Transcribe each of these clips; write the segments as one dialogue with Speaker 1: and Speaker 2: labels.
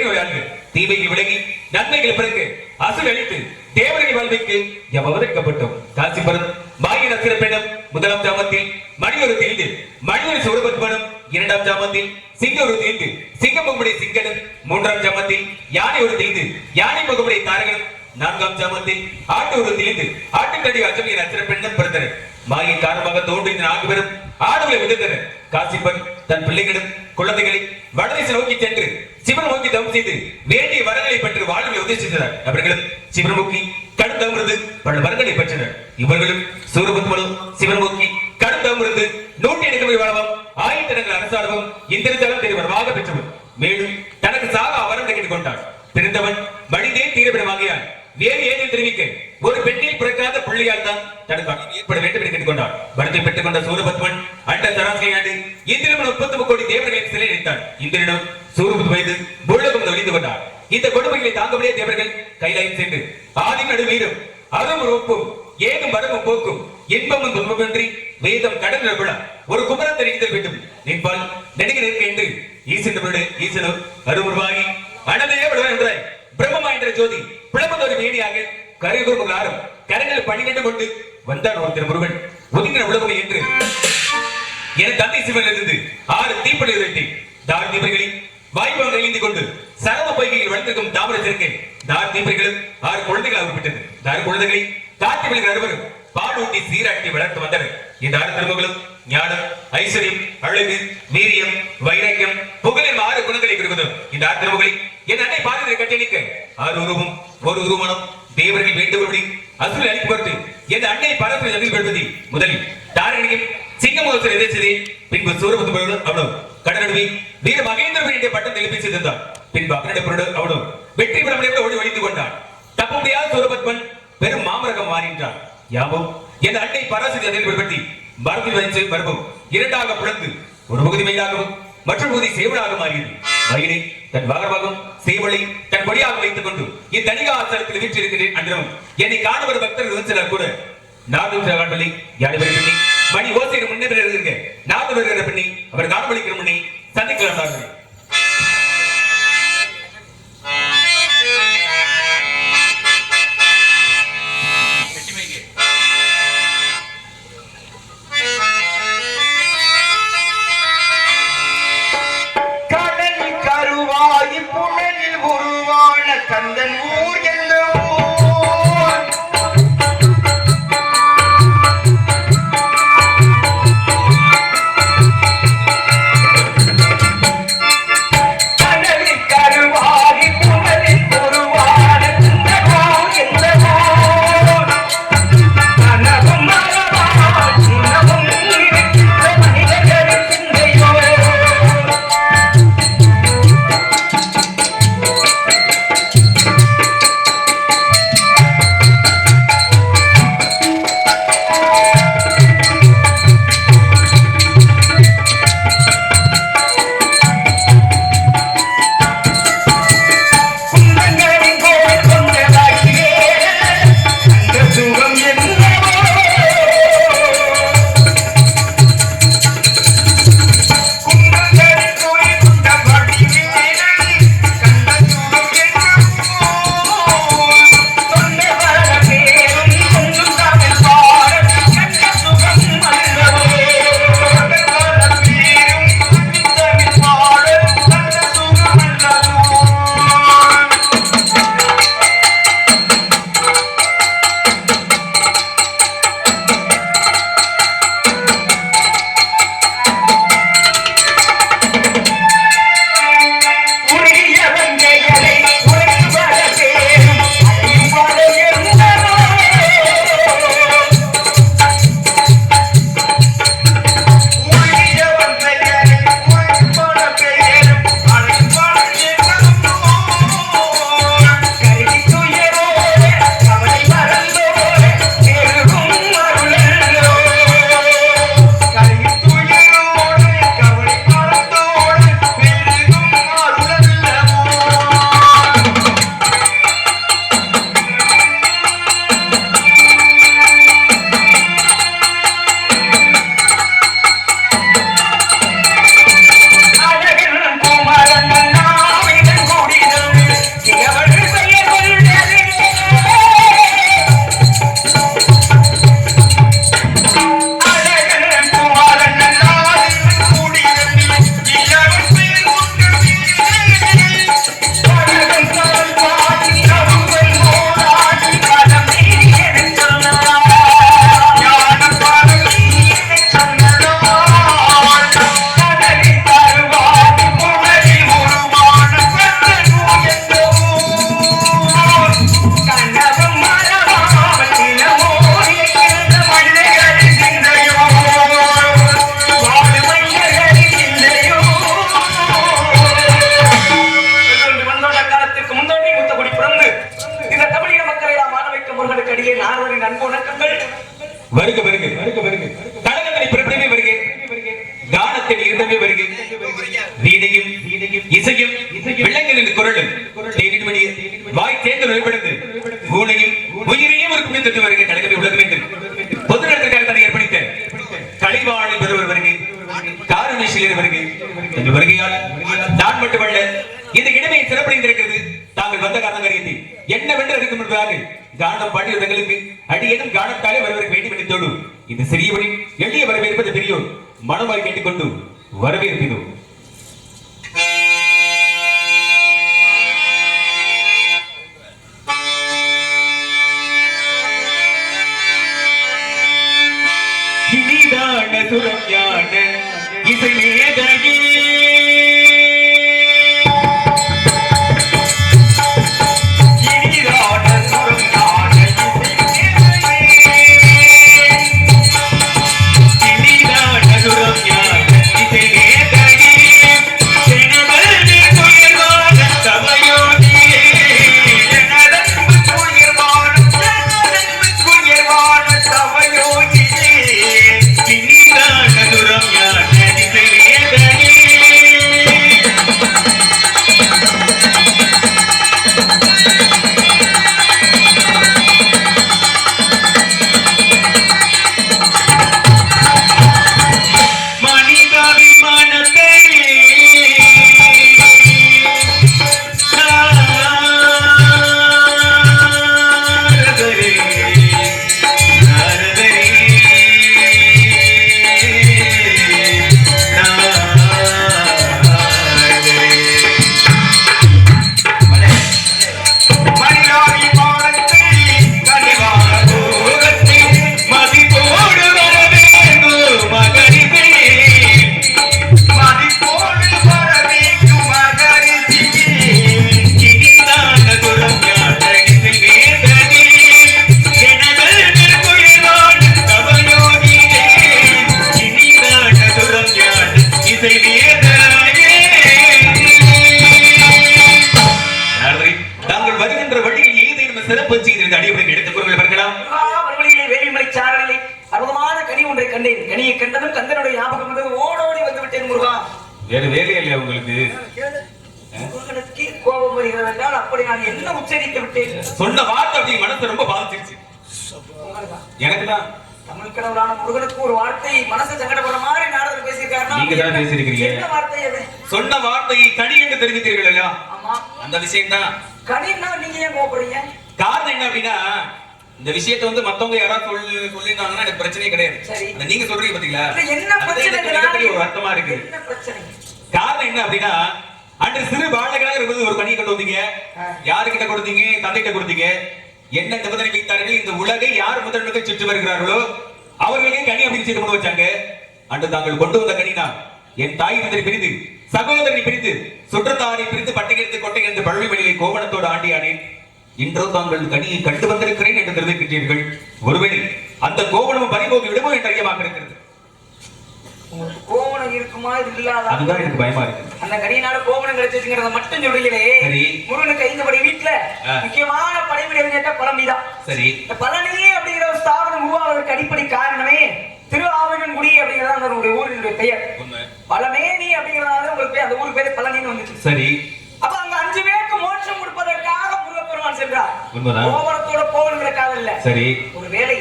Speaker 1: இறைவழாள்க தீமைகள் விலகி நன்மைகள் பிறகு அசுல் அளித்து தேவர்கள் வாழ்வைக்கு எம் காசிபுரம் மாயின் அசிர பெண்ணும் முதலாம் ஜாமத்தில் மணியொரு தீந்து மணியொரு சௌரபத்மனும் இரண்டாம் ஜாமத்தில் சிங்க ஒரு தீந்து சிங்க முகமுடைய சிங்கனும் மூன்றாம் ஜாமத்தில் யானை ஒரு தீந்து யானை முகமுடைய தாரகனும் நான்காம் ஜாமத்தில் ஆட்டு ஒரு தீந்து ஆட்டுக்கடி அச்சமியின் அச்சிர பெண்ணும் பிறந்தனர். மாயை காரணமாக தோன்றிய இந்த நான்கு பேரும் ஆடுகளை விழுந்தனர் காசிப்பன் தன் பிள்ளைகளும் குழந்தைகளை வடதேசம் நோக்கி சென்று சிவன் நோக்கி தவம் செய்து வேண்டிய வரங்களை பெற்று வாழ்வில் உதவி செய்தனர் அவர்களும் சிவன் நோக்கி கடும் பல வரங்களை பெற்றனர். இவர்களும் சூரபத்மனும் சிவன் நோக்கி கடும் தவம் நூற்றி எடுக்கமை வாழவும் ஆயிரத்தனங்கள் அரசாடவும் இந்திரஜாலம் தெரிவரமாக பெற்றவர். மேலும் தனக்கு சாக அவரம் கேட்டுக் கொண்டான் பிறந்தவன் மனிதே தீரபிடமாகியான் வேறு ஏதில் தெரிவிக்க ஒரு பெண்ணில் பிறக்காத பிள்ளையால் தான் தனக்கு அழிவு ஏற்பட வேண்டும் என்று கேட்டுக்கொண்டார் வரத்தை பெற்றுக் கொண்ட சூரபத்மன் அண்ட சராசரியாண்டு இந்திரன் முப்பத்தி கோடி தேவர்களின் சிலை நினைத்தார் இந்திரனும் சூரபத் வயது பூலகம் ஒழிந்து கொண்டார் இந்த கொடுமைகளை தாங்க முடியாத தேவர்கள். கைலாயம் சென்று ஆதி நடுவீரும் அரும் ஒப்பும் ஏதும் வரமும் போக்கும் இன்பமும் துன்பமின்றி வேதம் கடல் விழா ஒரு குமரம் தெரிவித்து வேண்டும். நின்பால் நெடுங்க நிற்க என்று ஈசனோடு ஈசனும் அருமுருவாகி அனதையே விடுவேன் என்றாய். பிரம்மமா என்ற ஜோதி பிளம்பதொரு வேணியாக கரைகுறுமுக ஆறும் கரைகள் பணிகண்டு கொண்டு வந்தான் ஒருத்தர் முருகன். ஒதுங்கின உலகம் என்று. என் தந்தை சிவன் இருந்து ஆறு தீப்படி வெட்டி தார் தீபங்களில் வாய்ப்பாக எழுந்து கொண்டு சரவ பைகையில் வளர்த்திருக்கும் தாமர சேர்க்கை தார் தீபங்களும் ஆறு குழந்தைகள் அவர்பட்டது தார் குழந்தைகளை காத்திபலிகள் அறுவரும் பாலூட்டி சீராட்டி வளர்த்து வந்தனர். இந்த ஆறு திருமகளும் ஞானம் ஐஸ்வர்யம் அழகு வீரியம் வைராக்கியம் புகழின் ஆறு குணங்களை பெறுவதும் இந்த ஆறு திருமகளை என் அன்னை பாரதியை கட்டணிக்க ஆறு உருவம் ஒரு உருவனம் தேவர்கள் வேண்டுபடி அசுர அளிப்பு பொறுத்து என் அன்னை பரஸ்பர எதிர்படுத்தி முதலில் தாரணியும் சிங்கமோசர் எதிர்த்தது. பின்பு சூரபுத்தமோடு அவனும் கடனடுவி வீர மகேந்திரபுரிய பட்டம் எழுப்பி செய்திருந்தான் பின்பு அக்னடப்பரோடு அவனும் வெற்றி பெறமுடியாத ஓடி ஒழித்து கொண்டான். தப்ப முடியாத சூரபத்மன் பெரும் மாமரகம் மாறின்றான் யாவும் என் அன்னை பராசரி எதிர்படுத்தி மரத்தில் வைத்து மரபும் இரண்டாக பிளந்து ஒரு பகுதி மயிலாகவும் மற்றொரு பகுதி சேவலாக மாறியது. மயிலை தன் வாகனமாகவும் சேவலை தன் கொடியாக வைத்துக் கொண்டு என் தனிகா ஆசனத்தில் வீற்றிருக்கிறேன் அன்றும் என்னை காண ஒரு பக்தர் இருந்தனர் கூட நாடும் காணொலி யானை பண்ணி மணி ஓசையில் முன்னே இருங்க. நாடு வருகிற பண்ணி அவர் காணொலிக்கிற பண்ணி சந்திக்கிறார்கள் சிறியவனின் வரவேற்பது பெரியோர் மனமாறி கேட்டுக்கொண்டு வரவேற்கிறோம்
Speaker 2: முருகா
Speaker 1: வேற வேலை இல்லையா உங்களுக்கு?
Speaker 2: கோபம் வருகிறது என்றால் அப்படி நான் என்ன உச்சரித்து விட்டேன்?
Speaker 1: சொன்ன வார்த்தை அப்படி மனசை ரொம்ப பாதிச்சிருச்சு. எனக்கு தான்.
Speaker 2: தமிழ் கடவுளான முருகனுக்கு ஒரு வார்த்தை மனசை சங்கடப்படுற மாதிரி நாரதர் பேசியிருக்காருன்னா
Speaker 1: நீங்க தான் பேசியிருக்கிறீங்க.
Speaker 2: என்ன வார்த்தை அது?
Speaker 1: சொன்ன வார்த்தையை கனி என்று தெரிவித்தீர்கள் இல்லையா?
Speaker 2: ஆமா.
Speaker 1: அந்த விஷயம் தான்
Speaker 2: கனின்னா நீங்க ஏன் கோபப்படுறீங்க?
Speaker 1: காரணம் என்ன அப்படின்னா இந்த விஷயத்தை வந்து மத்தவங்க யாராவது சொல்லி சொல்லியிருந்தாங்கன்னா எனக்கு பிரச்சனையே கிடையாது. நீங்க சொல்றீங்க பாத்தீங்களா?
Speaker 2: பிரச்சனை
Speaker 1: மிகப்பெரிய ஒரு அர்த்தமா இருக்கு
Speaker 2: பிரச்சனை?
Speaker 1: காரணம் என்ன அப்படின்னா அன்று சிறு பாலகனாக இருக்கும்போது ஒரு கனியை கொண்டு வந்தீங்க. யாருக்கிட்ட கொடுத்தீங்க? தந்தைகிட்ட கொடுத்தீங்க. என்ன நிபந்தனை வைத்தார்கள்? இந்த உலகை யார் முதல் சுற்றி வருகிறார்களோ அவர்களுக்கே கனி அப்படின்னு செய்து கொண்டு வச்சாங்க? அன்று தாங்கள் கொண்டு வந்த கனினா என் தாய் தந்தை பிரிந்து சகோதரனை பிரித்து சுற்றத்தாரை பிரித்து பட்டிகெடுத்து கொட்டை என்று பழவி வெளியை கோவணத்தோடு ஆண்டியானேன். இன்றோ தாங்கள் கனியை கண்டு வந்திருக்கிறேன் என்று தெரிவிக்கின்றீர்கள் ஒருவேளை அந்த கோவணம் பறிபோகி விடுமோ என்று ஐயமாக இருக்கிறது.
Speaker 2: கோவணம் இருக்குமா? இது இல்லாதா?
Speaker 1: அதுதான் எனக்கு பயமா இருக்கு
Speaker 2: அந்த கனியினால கோவணம் கிடைச்சிருக்கிறத மட்டும் சொல்றீங்களே.
Speaker 1: சரி.
Speaker 2: முருகனுக்கு வீட்டுல. முக்கியமான படைவிடை கேட்ட பழம்பிதான்
Speaker 1: சரி.
Speaker 2: இந்த அப்படிங்கிற ஒரு ஸ்தாபனம் உருவாவதற்கு அடிப்படை காரணமே திரு ஆவணங்குடி அப்படிங்கிறது அந்த ஊரினுடைய பெயர். பழமேனி அப்படிங்கிறதால உங்களுக்கு பேர் அந்த ஊருக்கு பேரு பழனின்னு வந்துச்சு.
Speaker 1: சரி.
Speaker 2: அப்ப அங்க அஞ்சு கொடுப்பதற்காக சென்றார். கோவணத்தோட
Speaker 1: சரி.
Speaker 2: ஒருவேளை.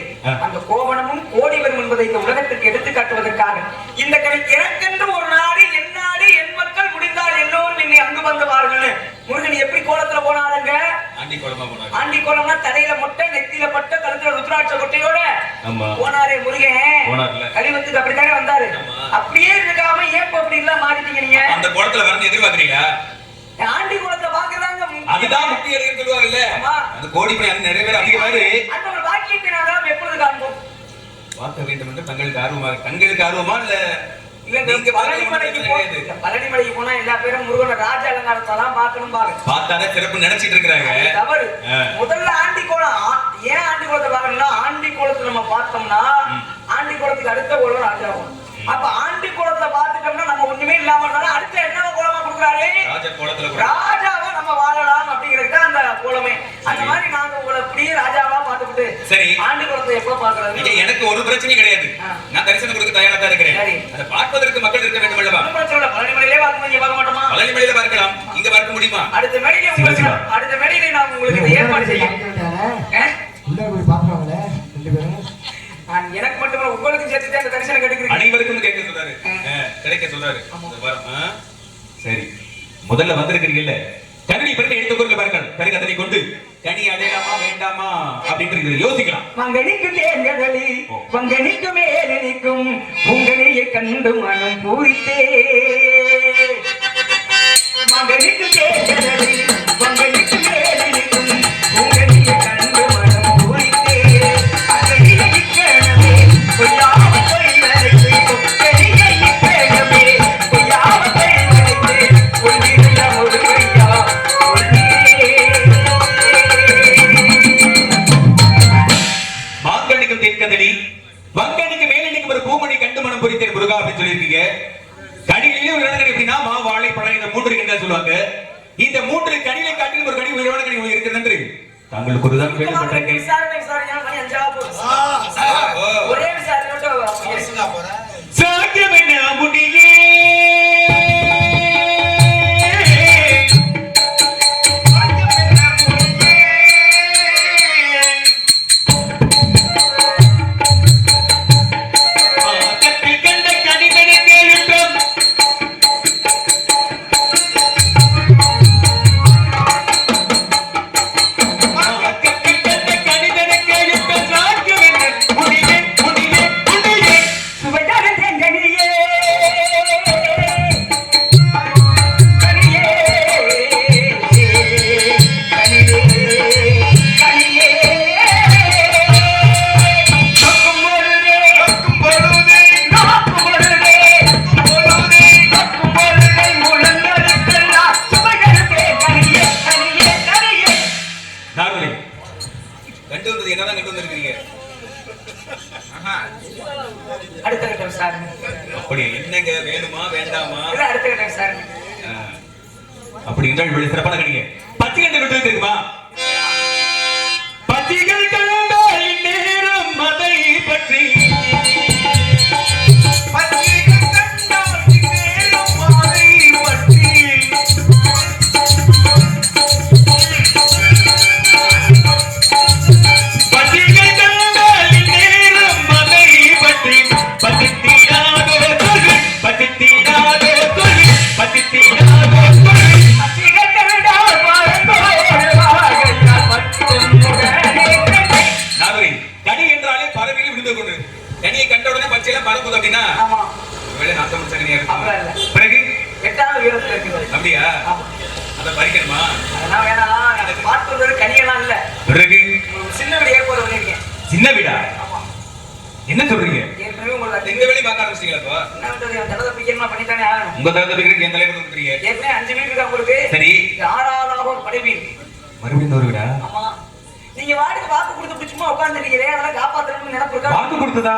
Speaker 2: அந்த கோவணமும் கோடி வரும் என்பதை இந்த உலகத்திற்கு எடுத்து காட்டுவதற்காக. இந்த கதை எனக்கென்று ஒரு நாடு என் நாடு என் மக்கள் முடிந்தால் எல்லோரும் என்னை அங்கு வந்தவார்கள் முருகன் எப்படி கோலத்துல போனாருங்க?
Speaker 1: ஆண்டி
Speaker 2: கோலம்னா தலையில மொட்டை நெத்தியில பட்டை கழுத்துல ருத்ராட்ச கொட்டையோட. போனாரே முருகன். கலிவத்துக்கு அப்படித்தானே வந்தாரு. அப்படியே இருக்காம ஏன் அப்படி எல்லாம் மாறிட்டீங்க நீங்க?
Speaker 1: அந்த குளத்துல வரணும் எதிர்பார்க்கறீங்களா?
Speaker 2: ஆண்டி பாக்குறாங்க
Speaker 1: அதுதான் முக்கிய அறிஞர் சொல்லுவாங்கல்ல. அந்த கோடி பணி அது நிறைய பேர் அதிக பேரு.
Speaker 2: நாம் எப்பொழுது காண்போம்?
Speaker 1: பார்க்க வேண்டும் என்று தங்களுக்கு ஆர்வமா இருக்கு கண்களுக்கு ஆர்வமா இல்ல?
Speaker 2: இல்ல இந்த
Speaker 1: நீங்க
Speaker 2: பழனி
Speaker 1: பார்க்க
Speaker 2: மலைக்கு
Speaker 1: ஒண்ணும்
Speaker 2: போ
Speaker 1: பிரச்சனை கிடையாது.
Speaker 2: பழனி மலைக்கு போனா எல்லா பேரும் முருகன ராஜ அலங்காரத்தெல்லாம் பார்க்கணும் பாருங்க
Speaker 1: பார்த்தாலே சிறப்பு நினைச்சிட்டு இருக்கிறாங்க.
Speaker 2: அது தவறு. முதல்ல ஆண்டி கோலம் ஏன் ஆண்டி கோலத்தை பார்க்கணும்னா ஆண்டி கோலத்தை நம்ம பார்த்தோம்னா ஆண்டி கோலத்துக்கு அடுத்த கோலம். ராஜாவும் அப்ப ஆண்டி கோலத்துல பார்த்துட்டோம்னா நம்ம ஒண்ணுமே இல்லாம இருந்தாலும் அடுத்த என்ன கோலமா கொடுக்குறாரு?
Speaker 1: ராஜ கோலத்துல
Speaker 2: வாழலாம் அப்படிங்கிறது அந்த கோலமே. அந்த மாதிரி நாங்க உங்களை அப்படியே ராஜாவா பார்த்துக்கிட்டு
Speaker 1: சரி. ஆண்டு குளத்தை எப்ப பாக்குறது எனக்கு ஒரு பிரச்சனை கிடையாது. நான் தரிசனம் கொடுக்க தயாரா தான் இருக்கிறேன். அதை பார்ப்பதற்கு மக்கள் இருக்க வேண்டும் அல்லவா? பிரச்சனை
Speaker 2: இல்லை. பழனிமலையிலே பார்க்க இங்க பார்க்க மாட்டோமா? பழனிமலையில பார்க்கலாம். இங்க பார்க்க முடியுமா? அடுத்த மேடையில உங்களுக்கு அடுத்த மேடையில நான் உங்களுக்கு ஏற்பாடு செய்யும் உள்ள போய் ரெண்டு பேரும். எனக்கு மட்டும்
Speaker 1: உங்களுக்கு சேர்த்து அந்த தரிசனம் கிடைக்கிறது அனைவருக்கும் கேட்க சொல்றாரு. கிடைக்க சொல்றாரு. சரி. முதல்ல வந்திருக்கிறீங்கல்ல?
Speaker 3: வேண்டாமா அப்படின்னு யோசிக்கலாம்.
Speaker 2: மங்கனிக்கு தேர்ந்ததலி பங்கனிக்கு மேலனிக்கும் உங்களையை
Speaker 1: கண்டு மனம் பூரித்தே. மங்கனிக்கு தேர்ந்ததலி அப்படின்னு சொல்லியிருக்கீங்க. கனியிலே ஒரு இடங்கள் எப்படின்னா மா வாழை பழம் இந்த மூன்று இருக்கின்றன சொல்லுவாங்க. இந்த மூன்று கனியை காட்டிலும் ஒரு கனி உயிரோட கனி இருக்கிறது என்று தாங்களுக்கு ஒரு தான். சாக்கியம் என்ன? முடியே வேண்டாமா
Speaker 2: அடுத்த கட்ட விசாரணை.
Speaker 1: அப்படி என்றால் இவ்வளவு சிறப்பான கணிங்க பச்சை கண்டு விட்டு இருக்குமா உடனே பச்சையெல்லாம் பறக்குது அப்படின்னா
Speaker 2: ஆமா.
Speaker 1: வேலை இருக்கும்
Speaker 2: இல்ல.
Speaker 1: பிறகு?
Speaker 2: எட்டாவது உயரத்துல இருக்குது
Speaker 1: அப்படியா. அதை பறிக்கணுமா
Speaker 2: அதெல்லாம் வேணாம். வந்தது கனியெல்லாம் இல்ல.
Speaker 1: பிறகு?
Speaker 2: சின்ன வீடு ஏற்போது பண்ணிருக்கேன்.
Speaker 1: சின்ன வீடா? என்ன சொல்றீங்க?
Speaker 2: ஏற்கனவே உங்களுக்கு
Speaker 1: வேலையை பார்க்க ஆரம்பிச்சிட்டீங்களா இப்போ?
Speaker 2: என்ன பண்றது? என் தலை பண்ணித்தானே ஆகணும்.
Speaker 1: உங்க தகுந்த பிறகு என் தலைவர் கொடுக்குறீங்க.
Speaker 2: ஏற்கனவே அஞ்சு வீடு இருக்கா உங்களுக்கு?
Speaker 1: சரி.
Speaker 2: ஆறாவதாக ஒரு படை வீடு
Speaker 1: மறுபடியும் ஒரு வீடா?
Speaker 2: ஆமா. நீங்க வாடகை வாக்கு கொடுத்து சும்மா உட்கார்ந்துருக்கீங்களே அதெல்லாம் காப்பாத்தணும்னு நினைப்பு இருக்கா?
Speaker 1: வாக்கு கொடுத்ததா?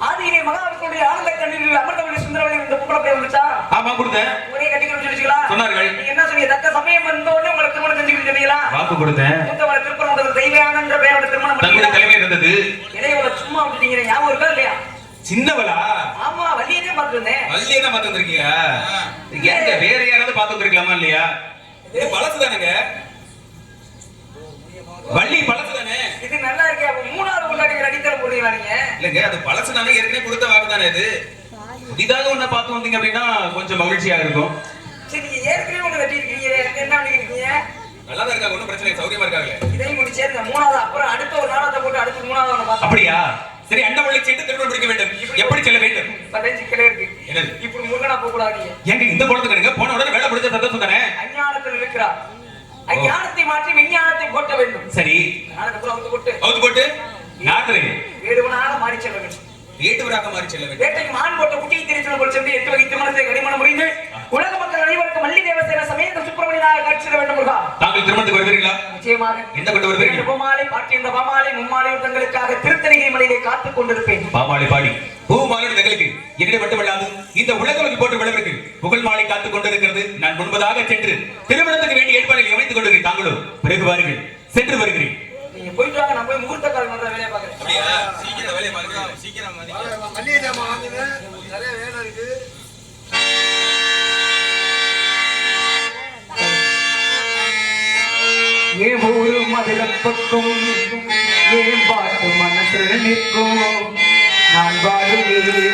Speaker 2: ஆதியிலே மகாவிஷ்ணுடைய ஆனந்த கண்ணீரில் அமிர்தவழி சுந்தரவழி இந்த பொம்பளை பேர் வந்துச்சா?
Speaker 1: ஆமா கொடுத்தேன்.
Speaker 2: உடனே கட்டிக்கணும்னு சொல்லிச்சுங்களா
Speaker 1: சொன்னார்கள்.
Speaker 2: என்ன சொன்னீங்க? தக்க சமயம் வந்த உடனே உங்களை திருமணம் செஞ்சுக்கிட்டு சொன்னீங்களா
Speaker 1: வாக்கு கொடுத்தேன்.
Speaker 2: மூத்தவளை திருப்பணம் தெய்வானன்ற பெயரோட திருமணம் பண்ணீங்களா
Speaker 1: தலைமையில் இருந்தது.
Speaker 2: இளையவளை சும்மா விட்டுட்டீங்க ஞாபகம் இருக்கா இல்லையா?
Speaker 1: சின்னவளா?
Speaker 2: ஆமா வள்ளியதே பார்த்து வந்தேன்.
Speaker 1: வள்ளி என்ன பார்த்து வந்திருக்கீங்க. ஏங்க வேற யாராவது பார்த்து வந்திருக்கலாமா இல்லையா? இது பழசு தானேங்க வள்ளி பழசு
Speaker 2: இது நல்லா இருக்கே அப்ப மூணாவது கொண்டாடி அடித்தர போடுறீங்களா நீங்க?
Speaker 1: இல்லங்க அது பழசு தானே ஏற்கனவே கொடுத்த வாக்கு தானே இது. புதிதாக ஒண்ண பார்த்து வந்தீங்க அப்படின்னா கொஞ்சம் மகிழ்ச்சியா இருக்கும்.
Speaker 2: சரி நீங்க ஏற்கனவே ஒண்ணு கட்டி இருக்கீங்க என்ன பண்ணிருக்கீங்க
Speaker 1: நல்லா தான் இருக்காங்க ஒன்றும் பிரச்சனை சௌரியமா இருக்காங்களே.
Speaker 2: இதையும் முடிச்சே இந்த மூணாவது அப்புறம் அடுத்த ஒரு நாளத்தை போட்டு அடுத்து மூணாவது பார்த்தோம்
Speaker 1: அப்படியா? சரி அண்ணவள்ளி சென்று திருமணம் முடிக்க வேண்டும். எப்படி செல்ல வேண்டும்?
Speaker 2: இப்பதான் சிக்கலே இருக்கு.
Speaker 1: என்னது?
Speaker 2: இப்படி முருகனா போக கூடாது
Speaker 1: ஏங்க இந்த குளத்துக்கு போன உடனே வேலை பிடிச்ச சந்தோஷம் தானே?
Speaker 2: அஞ்ஞானத்தில் இருக்கிறார். அஞ்ஞானத்தை மாற்றி விஞ்ஞானத்தை போட்ட வேண்டும்.
Speaker 1: சரி.
Speaker 2: ஞானத்தை அவுத்து போட்டு.
Speaker 1: அவுத்து போட்டு. நாட்டு
Speaker 2: வேடுவனாக மாறி செல்ல வேண்டும்.
Speaker 1: வேட்டுவராக மாறி செல்ல வேண்டும்.
Speaker 2: வேட்டைக்கு மான் போட்ட குட்டியை திருச்சனம் போல் சென்று எட்டு வகை திருமணத்தை கடிமணம் முடிந்து உலக மக்கள் அனைவருக்கும் மல்லி தேவசேன சமேத சுப்பிரமணியனாக காட்சி தர வேண்டும் முருகா.
Speaker 1: தாங்கள் திருமணத்துக்கு வருவீங்களா
Speaker 2: நிச்சயமாக.
Speaker 1: என்ன கொண்டு வருவீங்க
Speaker 2: இரண்டு பூமாலை பாட்டி இந்த பாமாலை மும்மாலை தங்களுக்காக திருத்தணிகை மலையிலே காத்துக் கொண்டிருப்பேன்.
Speaker 1: பாமாலை பாடி பூ மாலை தங்களுக்கு என்னிடம் மட்டுமல்லாது இந்த உலகளுக்கு போட்டு விளவிற்கு புகழ் மாலை காத்துக் கொண்டிருக்கிறது. நான் முன்பதாக சென்று திருமணத்துக்கு வேண்டிய ஏற்பாடுகளை அமைத்துக் கொண்டிருக்கிறேன். தாங்களும் பிறகு வாருங்கள். சென்று வருகிறேன்.
Speaker 2: நீங்க போயிட்டு வாங்க நான் போய் முகூர்த்த காலம் வந்த வேலையை
Speaker 1: அப்படியா? சீக்கிரம் வேலையை பாருங்க சீக்கிரம்
Speaker 2: பிறப்புக்கும் மதுர பக்கம் ஏன் பாட்டு மனசுல நிற்கும். நான் வாழுகிறேன்